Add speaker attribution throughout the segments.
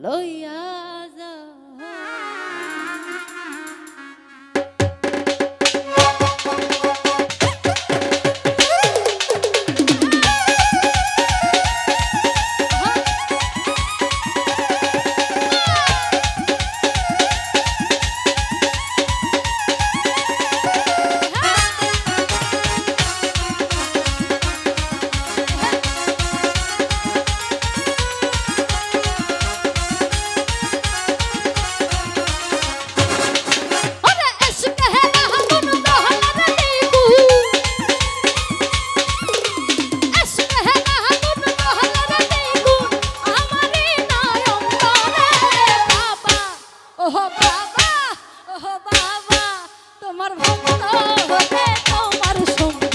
Speaker 1: Hallelujah. বাবা তোমার ভক্ত হতে তোমার সঙ্গে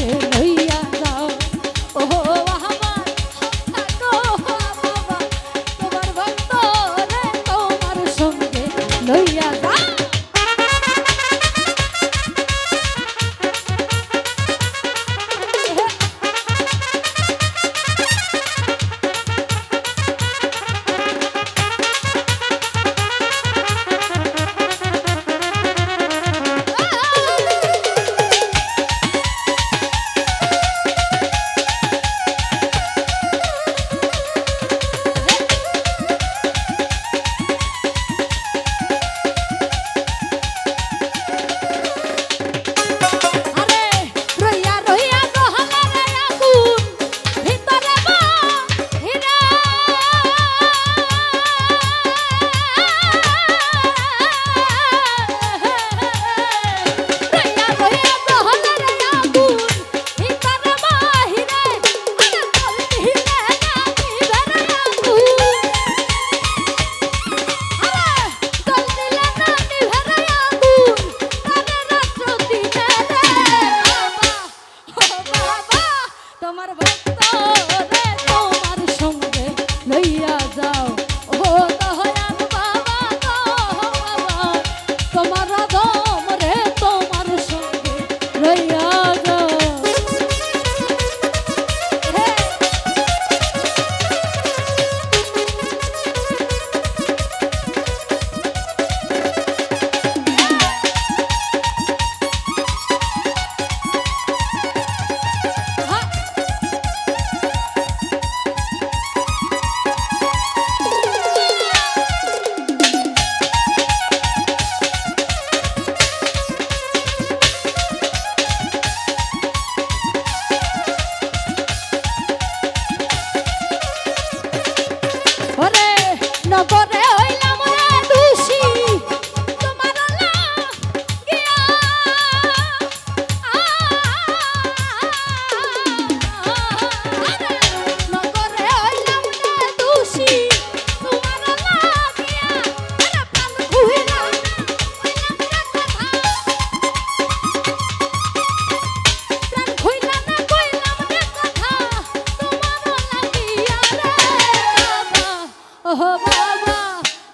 Speaker 1: ওহ বাবা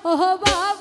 Speaker 1: ওহ বাবা